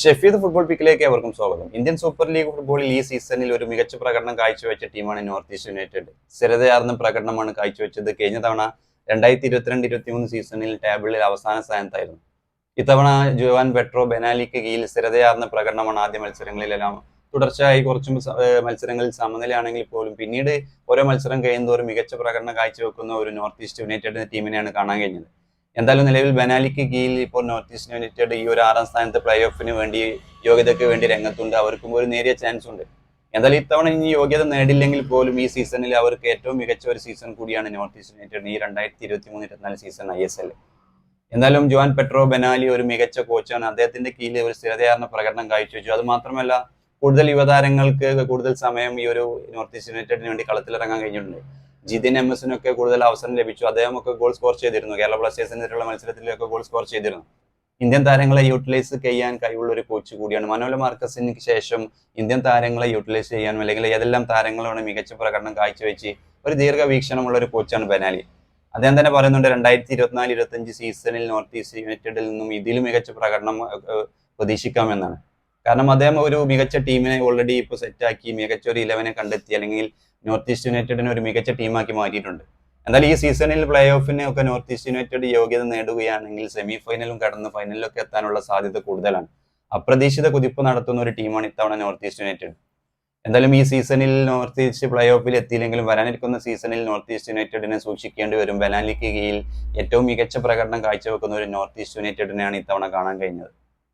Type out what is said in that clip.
Shefeed football പിക്കിലേക്ക് അവർക്കും സ്വാഗതം. Indian super league ഫുട്ബോളിൽ ഈ സീസണിൽ ഒരു മികച്ച പ്രകടനം കാഴ്ചവെച്ച ടീമാണ് നോർത്ത് ഈസ്റ്റ് യുണൈറ്റഡ്. സ്ഥിരതയാർന്ന പ്രകടനമാണ് കാഴ്ചവെച്ചത് കഴിഞ്ഞ തവണ രണ്ടായിരത്തി ഇരുപത്തിരണ്ട് ഇരുപത്തിമൂന്ന് സീസണിൽ ടേബിളിൽ അവസാന സ്ഥാനത്തായിരുന്നു. ഇത്തവണ ജുവാൻ ബെട്രോ ബെനാലിക്ക് കീഴിൽ സ്ഥിരതയാർന്ന പ്രകടനമാണ് ആദ്യ മത്സരങ്ങളിലെല്ലാം തുടർച്ചയായി കുറച്ച് മത്സരങ്ങളിൽ സമനിലയാണെങ്കിൽ പോലും പിന്നീട് ഓരോ മത്സരം കഴിയുന്നതോറും മികച്ച പ്രകടനം കാഴ്ചവെക്കുന്ന ഒരു നോർത്ത് ഈസ്റ്റ് യുണൈറ്റഡ് ടീമിനെയാണ് കാണാൻ കഴിഞ്ഞത്. എന്തായാലും നിലവിൽ ബനാലിക്ക് കീഴിൽ ഇപ്പോൾ നോർത്ത് ഈസ്റ്റ് യുണൈറ്റഡ് ഈ ഒരു ആറാം സ്ഥാനത്ത് പ്ലേ ഓഫിന് വേണ്ടി യോഗ്യതയ്ക്ക് വേണ്ടി രംഗത്തുണ്ട്. അവർക്കും ഒരു നേരിയ ചാൻസ് ഉണ്ട്. എന്തായാലും ഇത്തവണ ഇനി യോഗ്യത നേടില്ലെങ്കിൽ പോലും ഈ സീസണിൽ അവർക്ക് ഏറ്റവും മികച്ച ഒരു സീസൺ കൂടിയാണ് നോർത്ത് ഈസ്റ്റ് യുണൈറ്റഡ് ഈ രണ്ടായിരത്തി ഇരുപത്തി മൂന്ന് ഇരുപത്തിനാല് സീസൺ ഐ എസ് എൽ എന്തായാലും ജോൻ പെട്രോ ബനാലി ഒരു മികച്ച കോച്ചാണ് അദ്ദേഹത്തിന്റെ കീഴിൽ ഒരു സ്ഥിരതയാർന്ന പ്രകടനം കാഴ്ചവെച്ചു. അത് മാത്രമല്ല കൂടുതൽ യുവതാരങ്ങൾക്ക് കൂടുതൽ സമയം ഈ ഒരു നോർത്ത് ഈസ്റ്റ് യുണൈറ്റഡിന് വേണ്ടി കളത്തിലിറങ്ങാൻ കഴിഞ്ഞിട്ടുണ്ട്. ജിതിൻ എം എസിനൊക്കെ കൂടുതൽ അവസരം ലഭിച്ചു. അദ്ദേഹം ഒക്കെ ഗോൾ സ്കോർ ചെയ്തിരുന്നു. കേരള ബ്ലാസ്റ്റേഴ്സിനെതിരെയുള്ള മത്സരത്തിലൊക്കെ ഗോൾ സ്കോർ ചെയ്തിരുന്നു. ഇന്ത്യൻ താരങ്ങളെ യൂട്ടിലൈസ് ചെയ്യാൻ കഴിവുള്ള ഒരു കോച്ച് കൂടിയാണ് മനോല മാർക്കസിന് ശേഷം ഇന്ത്യൻ താരങ്ങളെ യൂട്ടിലൈസ് ചെയ്യാനും അല്ലെങ്കിൽ ഏതെല്ലാം താരങ്ങളാണ് മികച്ച പ്രകടനം കാഴ്ചവെച്ച് ഒരു ദീർഘവീക്ഷണമുള്ള ഒരു കോച്ചാണ് ബെനാലി. അദ്ദേഹം തന്നെ പറയുന്നുണ്ട് രണ്ടായിരത്തി ഇരുപത്തിനാല് ഇരുപത്തഞ്ച് സീസണിൽ നോർത്ത് ഈസ്റ്റ് യുണൈറ്റഡിൽ നിന്നും ഇതിലും മികച്ച പ്രകടനം പ്രതീക്ഷിക്കാം പ്രതീക്ഷിക്കാമെന്നാണ്. കാരണം അദ്ദേഹം ഒരു മികച്ച ടീമിനെ ഓൾറെഡി ഇപ്പോൾ സെറ്റാക്കി മികച്ച ഒരു ഇലവനെ കണ്ടെത്തി അല്ലെങ്കിൽ നോർത്ത് ഈസ്റ്റ് യുണൈറ്റഡിനെ ഒരു മികച്ച ടീമാക്കി മാറ്റിയിട്ടുണ്ട്. എന്നാൽ ഈ സീസണിൽ പ്ലേ ഓഫിനെ ഒക്കെ നോർത്ത് ഈസ്റ്റ് യുണൈറ്റഡ് യോഗ്യത നേടുകയാണെങ്കിൽ സെമി ഫൈനലും കടന്ന് ഫൈനലിലൊക്കെ എത്താനുള്ള സാധ്യത കൂടുതലാണ്. അപ്രതീക്ഷിത കുതിപ്പ് നടത്തുന്ന ഒരു ടീമാണ് ഇത്തവണ നോർത്ത് ഈസ്റ്റ് യുണൈറ്റഡ് എന്തായാലും ഈ സീസണിൽ നോർത്ത് ഈസ്റ്റ് പ്ലേ ഓഫിൽ എത്തിയില്ലെങ്കിലും വരാനിരിക്കുന്ന സീസണിൽ നോർത്ത് ഈസ്റ്റ് യുണൈറ്റഡിനെ സൂക്ഷിക്കേണ്ടി വരും. ബെനാലിക്ക് കീഴിൽ ഏറ്റവും മികച്ച പ്രകടനം കാഴ്ചവെക്കുന്ന ഒരു നോർത്ത് ഈസ്റ്റ് യുണൈറ്റഡിനെയാണ് ഇത്തവണ കാണാൻ കഴിഞ്ഞത്.